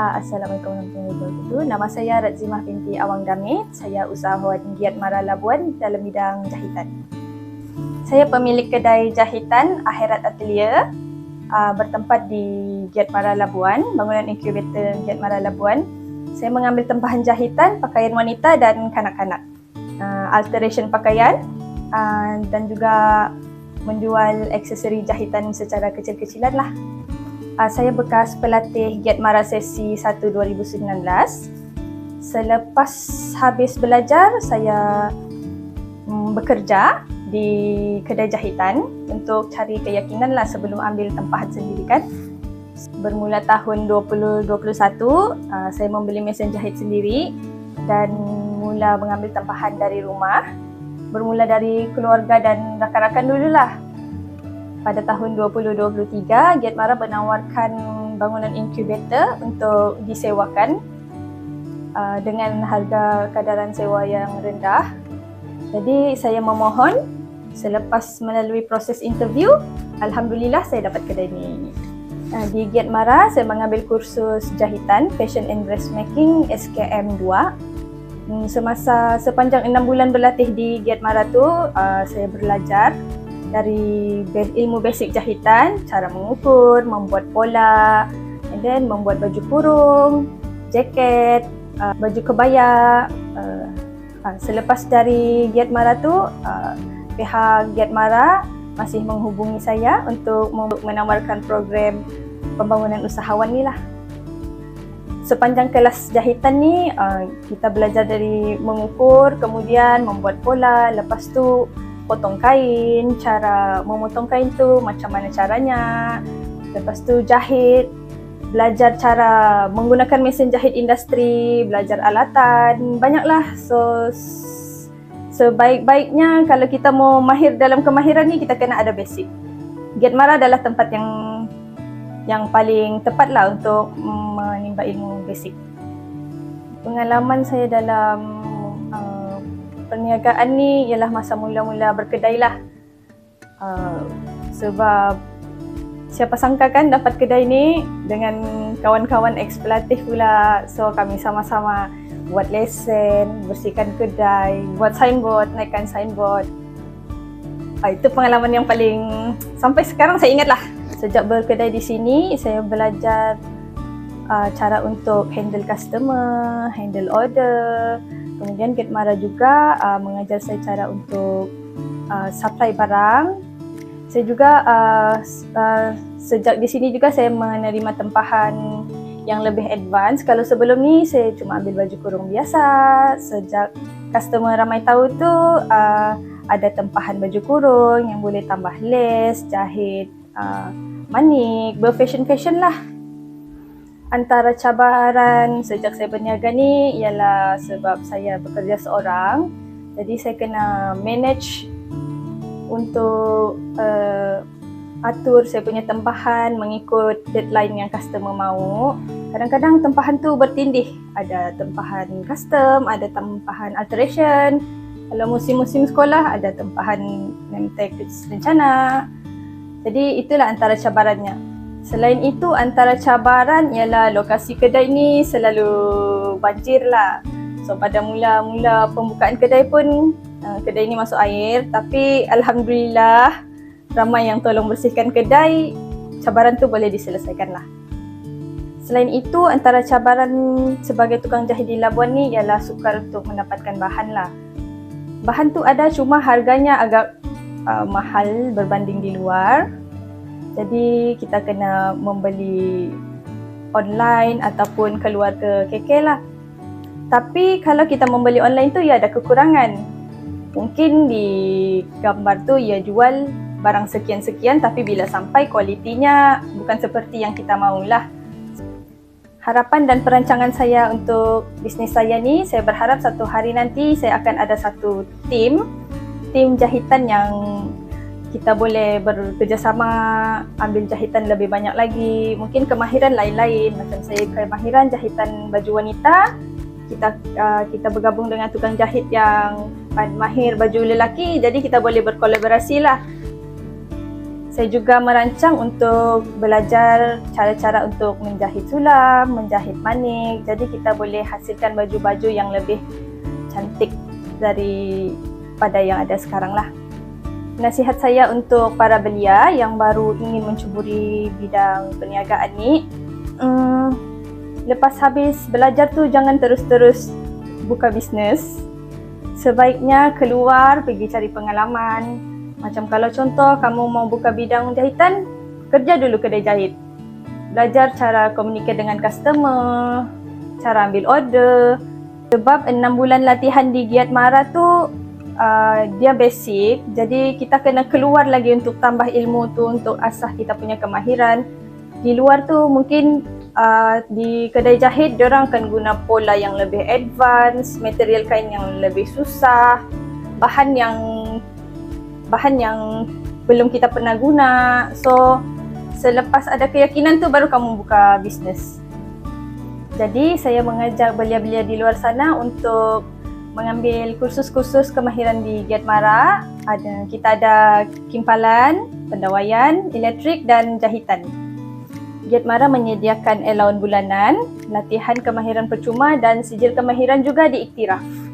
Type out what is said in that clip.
Uh, Assalamualaikum warahmatullahi wabarakatuh. Nama saya Razimah binti Awang Damit. Saya usahawan Giat Mara Labuan dalam bidang jahitan. Saya pemilik kedai jahitan Akhirat Atelier uh, bertempat di Giat Mara Labuan, bangunan inkubator Giat Mara Labuan. Saya mengambil tempahan jahitan, pakaian wanita dan kanak-kanak. Uh, alteration pakaian uh, dan juga menjual aksesori jahitan secara kecil-kecilan lah. Uh, saya bekas pelatih Get Mara Sesi 1 2019. Selepas habis belajar, saya um, bekerja di kedai jahitan untuk cari keyakinan lah sebelum ambil tempahan sendiri kan. Bermula tahun 2021, uh, saya membeli mesin jahit sendiri dan mula mengambil tempahan dari rumah. Bermula dari keluarga dan rakan-rakan dululah pada tahun 2023, Get Mara menawarkan bangunan inkubator untuk disewakan uh, dengan harga kadaran sewa yang rendah. Jadi saya memohon selepas melalui proses interview, Alhamdulillah saya dapat kedai ini. Uh, di Get Mara, saya mengambil kursus jahitan, fashion and dressmaking SKM 2. Hmm, semasa sepanjang enam bulan berlatih di Get Mara tu, uh, saya belajar dari ilmu basic jahitan, cara mengukur, membuat pola, and then membuat baju kurung, jaket, uh, baju kebaya. Uh, uh, selepas dari Giat Mara tu, uh, pihak Giat Mara masih menghubungi saya untuk menawarkan program pembangunan usahawan ni lah. Sepanjang kelas jahitan ni, uh, kita belajar dari mengukur, kemudian membuat pola, lepas tu potong kain, cara memotong kain tu macam mana caranya. Lepas tu jahit, belajar cara menggunakan mesin jahit industri, belajar alatan, banyaklah. So sebaik-baiknya kalau kita mau mahir dalam kemahiran ni kita kena ada basic. Getmara adalah tempat yang yang paling tepat lah untuk menimba ilmu basic. Pengalaman saya dalam perniagaan ni ialah masa mula-mula berkedai lah. Uh, sebab siapa sangka kan dapat kedai ni dengan kawan-kawan eksploratif pula. So kami sama-sama buat lesen, bersihkan kedai, buat signboard, naikkan signboard. Uh, itu pengalaman yang paling sampai sekarang saya ingat lah. Sejak berkedai di sini, saya belajar uh, cara untuk handle customer, handle order, Kemudian Get Mara juga uh, mengajar saya cara untuk uh, supply barang. Saya juga uh, uh, sejak di sini juga saya menerima tempahan yang lebih advance. Kalau sebelum ni saya cuma ambil baju kurung biasa. Sejak customer ramai tahu tu uh, ada tempahan baju kurung yang boleh tambah lace, jahit, uh, manik, berfashion-fashion lah antara cabaran sejak saya berniaga ni ialah sebab saya bekerja seorang. Jadi saya kena manage untuk uh, atur saya punya tempahan mengikut deadline yang customer mahu. Kadang-kadang tempahan tu bertindih. Ada tempahan custom, ada tempahan alteration. Kalau musim-musim sekolah ada tempahan tag rencana. Jadi itulah antara cabarannya. Selain itu antara cabaran ialah lokasi kedai ni selalu banjir lah. So pada mula-mula pembukaan kedai pun uh, kedai ni masuk air tapi Alhamdulillah ramai yang tolong bersihkan kedai cabaran tu boleh diselesaikan lah. Selain itu antara cabaran sebagai tukang jahit di Labuan ni ialah sukar untuk mendapatkan bahan lah. Bahan tu ada cuma harganya agak uh, mahal berbanding di luar jadi kita kena membeli online ataupun keluar ke KK lah. Tapi kalau kita membeli online tu ya ada kekurangan. Mungkin di gambar tu ia jual barang sekian-sekian tapi bila sampai kualitinya bukan seperti yang kita maulah. Harapan dan perancangan saya untuk bisnes saya ni, saya berharap satu hari nanti saya akan ada satu tim, tim jahitan yang kita boleh bekerjasama ambil jahitan lebih banyak lagi mungkin kemahiran lain-lain macam saya kemahiran jahitan baju wanita kita uh, kita bergabung dengan tukang jahit yang mahir baju lelaki jadi kita boleh berkolaborasi lah Saya juga merancang untuk belajar cara-cara untuk menjahit sulam, menjahit manik. Jadi kita boleh hasilkan baju-baju yang lebih cantik daripada yang ada sekarang lah. Nasihat saya untuk para belia yang baru ingin mencuburi bidang perniagaan ni, hmm, lepas habis belajar tu jangan terus-terus buka bisnes. Sebaiknya keluar pergi cari pengalaman, macam kalau contoh kamu mau buka bidang jahitan, kerja dulu kedai jahit. Belajar cara komunikasi dengan customer, cara ambil order. Sebab enam bulan latihan di Giat Mara tu uh, dia basic, jadi kita kena keluar lagi untuk tambah ilmu tu untuk asah kita punya kemahiran. Di luar tu mungkin uh, di kedai jahit orang akan guna pola yang lebih advance, material kain yang lebih susah, bahan yang bahan yang belum kita pernah guna. So, selepas ada keyakinan tu baru kamu buka bisnes. Jadi, saya mengajak belia-belia di luar sana untuk mengambil kursus-kursus kemahiran di Giat Mara. Ada kita ada kimpalan, pendawaian, elektrik dan jahitan. Giat Mara menyediakan allowance bulanan, latihan kemahiran percuma dan sijil kemahiran juga diiktiraf.